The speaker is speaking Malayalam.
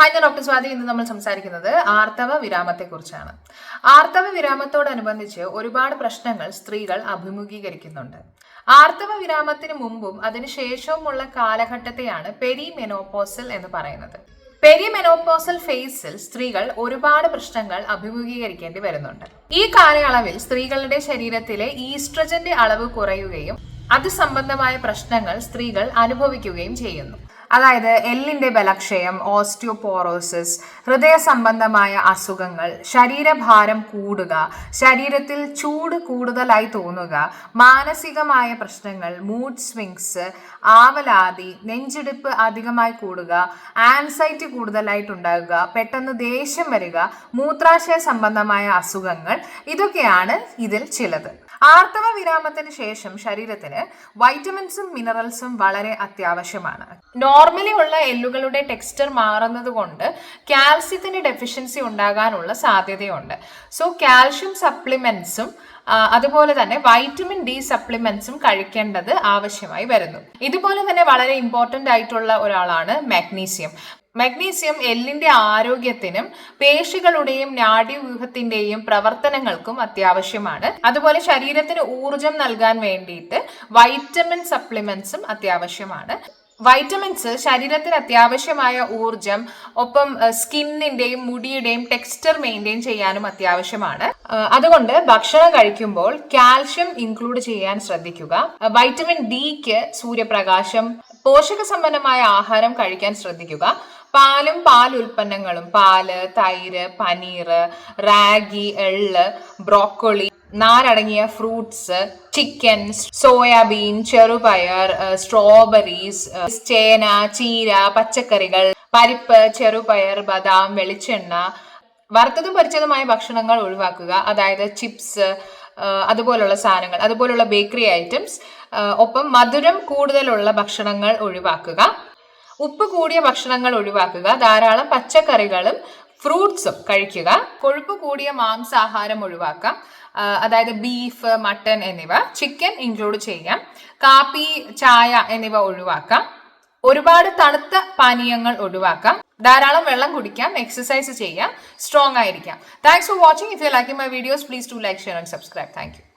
ഹായ് ഞാൻ ഡോക്ടർ സ്വാതി. ഇന്ന് നമ്മൾ സംസാരിക്കുന്നത് ആർത്തവ വിരാമത്തെ കുറിച്ചാണ് ആർത്തവ വിരാമത്തോടനുബന്ധിച്ച് ഒരുപാട് പ്രശ്നങ്ങൾ സ്ത്രീകൾ അഭിമുഖീകരിക്കുന്നുണ്ട്. ആർത്തവ വിരാമത്തിന് മുമ്പും അതിനുശേഷവുമുള്ള കാലഘട്ടത്തെയാണ് പെരിമെനോപോസൽ എന്ന് പറയുന്നത്. പെരിമെനോപോസൽ ഫേസിൽ സ്ത്രീകൾ ഒരുപാട് പ്രശ്നങ്ങൾ അഭിമുഖീകരിക്കേണ്ടി വരുന്നുണ്ട്. ഈ കാലയളവിൽ സ്ത്രീകളുടെ ശരീരത്തിലെ ഈസ്ട്രജന്റെ അളവ് കുറയുകയും അത് സംബന്ധമായ പ്രശ്നങ്ങൾ സ്ത്രീകൾ അനുഭവിക്കുകയും ചെയ്യുന്നു. അതായത് എല്ലിന്റെ ബലക്ഷയം ഓസ്റ്റിയോപോറോസിസ് ഹൃദയ സംബന്ധമായ അസുഖങ്ങൾ ശരീരഭാരം കൂടുക ശരീരത്തിൽ ചൂട് കൂടുതലായി തോന്നുക മാനസികമായ പ്രശ്നങ്ങൾ മൂഡ് സ്വിങ്സ് ആവലാതി നെഞ്ചിടിപ്പ് അധികമായി കൂടുക ആൻസൈറ്റി കൂടുതലായിട്ടുണ്ടാകുക പെട്ടെന്ന് ദേഷ്യം വരിക മൂത്രാശയ സംബന്ധമായ അസുഖങ്ങൾ ഇതൊക്കെയാണ് ഇതിൽ ചിലത്. ആർത്തവ വിരാമത്തിന് ശേഷം ശരീരത്തിന് വൈറ്റമിൻസും മിനറൽസും വളരെ അത്യാവശ്യമാണ്. നോർമലി ഉള്ള എല്ലുകളുടെ ടെക്സ്ചർ മാറുന്നത് കൊണ്ട് കാൽസ്യത്തിന്റെ ഡെഫിഷ്യൻസി ഉണ്ടാകാനുള്ള സാധ്യതയുണ്ട്. സോ കാൽഷ്യം സപ്ലിമെന്റ്സും അതുപോലെ തന്നെ വൈറ്റമിൻ ഡി സപ്ലിമെന്റ്സും കഴിക്കേണ്ടത് ആവശ്യമായി വരുന്നു. ഇതുപോലെ തന്നെ വളരെ ഇമ്പോർട്ടന്റ് ആയിട്ടുള്ള ഒരാളാണ് മാഗ്നീഷ്യം മഗ്നീഷ്യം എല്ലിന്റെ ആരോഗ്യത്തിനും പേശികളുടെയും നാഡീവ്യൂഹത്തിന്റെയും പ്രവർത്തനങ്ങൾക്കും അത്യാവശ്യമാണ്. അതുപോലെ ശരീരത്തിന് ഊർജം നൽകാൻ വേണ്ടിയിട്ട് വൈറ്റമിൻ സപ്ലിമെന്റ്സും അത്യാവശ്യമാണ്. വൈറ്റമിൻസ് ശരീരത്തിന് അത്യാവശ്യമായ ഊർജം ഒപ്പം സ്കിന്നിന്റെയും മുടിയുടെയും ടെക്സ്ചർ മെയിന്റെയിൻ ചെയ്യാനും അത്യാവശ്യമാണ്. അതുകൊണ്ട് ഭക്ഷണം കഴിക്കുമ്പോൾ കാൽഷ്യം ഇൻക്ലൂഡ് ചെയ്യാൻ ശ്രദ്ധിക്കുക. വൈറ്റമിൻ ഡിക്ക് സൂര്യപ്രകാശം പോഷക സമ്പന്നമായ ആഹാരം കഴിക്കാൻ ശ്രദ്ധിക്കുക. പാലും പാൽ ഉൽപ്പന്നങ്ങളും. പാൽ തൈര് പനീർ റാഗി എള്ള് ബ്രോക്കോളി നാരടങ്ങിയ ഫ്രൂട്ട്സ് ചിക്കൻ സോയാബീൻ ചെറുപയർ സ്ട്രോബെറീസ് ചേന ചീര പച്ചക്കറികൾ പരിപ്പ് ചെറുപയർ ബദാം വെളിച്ചെണ്ണ വറുത്തതും പൊരിച്ചതുമായ ഭക്ഷണങ്ങൾ ഒഴിവാക്കുക. അതായത് ചിപ്സ് അതുപോലുള്ള സാധനങ്ങൾ അതുപോലുള്ള ബേക്കറി ഐറ്റംസ് ഒപ്പം മധുരം കൂടുതലുള്ള ഭക്ഷണങ്ങൾ ഒഴിവാക്കുക. ഉപ്പ് കൂടിയ ഭക്ഷണങ്ങൾ ഒഴിവാക്കുക ധാരാളം പച്ചക്കറികളും ഫ്രൂട്ട്സും കഴിക്കുക കൊഴുപ്പ് കൂടിയ മാംസാഹാരം ഒഴിവാക്കാം അതായത് ബീഫ് മട്ടൺ എന്നിവ ചിക്കൻ ഇൻക്ലൂഡ് ചെയ്യാം കാപ്പി ചായ എന്നിവ ഒഴിവാക്കാം ഒരുപാട് തണുത്ത പാനീയങ്ങൾ ഒഴിവാക്കാം ധാരാളം വെള്ളം കുടിക്കാം എക്സസൈസ് ചെയ്യാം സ്ട്രോങ് ആയിരിക്കാം. Thanks for watching if you like my videos please to like share and subscribe thank you